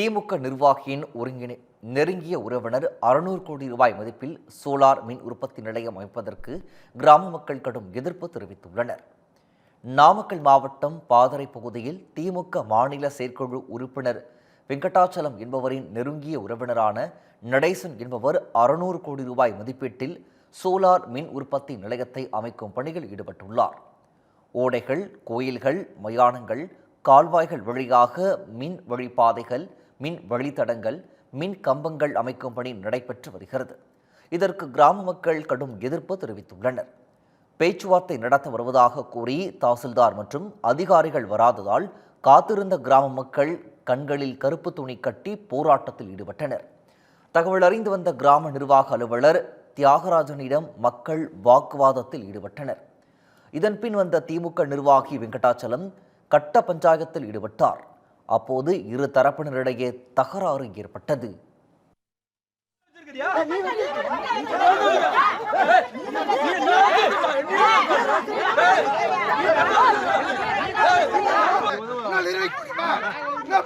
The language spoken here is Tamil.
திமுக நிர்வாகியின் ஒருங்கிணை நெருங்கிய உறவினர் அறுநூறு கோடி ரூபாய் மதிப்பில் சோலார் மின் உற்பத்தி நிலையம் அமைப்பதற்கு கிராம மக்கள் கடும் எதிர்ப்பு தெரிவித்துள்ளனர். நாமக்கல் மாவட்டம் பாதரை பகுதியில் திமுக மாநில செயற்குழு உறுப்பினர் வெங்கடாச்சலம் என்பவரின் நெருங்கிய உறவினரான நடேசன் என்பவர் அறுநூறு கோடி ரூபாய் மதிப்பீட்டில் சோலார் மின் உற்பத்தி நிலையத்தை அமைக்கும் பணியில் ஈடுபட்டுள்ளார். ஓடைகள் கோயில்கள் மயானங்கள் கால்வாய்கள் வழியாக மின் வழிப்பாதைகள் மின் வழித்தடங்கள் மின் கம்பங்கள் அமைக்கும் பணி நடைபெற்று வருகிறது. இதற்கு கிராம மக்கள் கடும் எதிர்ப்பு தெரிவித்துள்ளனர். பேச்சுவார்த்தை நடத்த வருவதாக கூறி தாசில்தார் மற்றும் அதிகாரிகள் வராததால் காத்திருந்த கிராம மக்கள் கண்களில் கருப்பு துணி கட்டி போராட்டத்தில் ஈடுபட்டனர். தகவல் அறிந்து வந்த கிராம நிர்வாக அலுவலர் தியாகராஜனிடம் மக்கள் வாக்குவாதத்தில் ஈடுபட்டனர். இதன்பின் வந்த திமுக நிர்வாகி வெங்கடாச்சலம் கட்ட பஞ்சாயத்தில் ஈடுபட்டார். அப்போது இரு தரப்பினரிடையே தகராறு ஏற்பட்டது நான்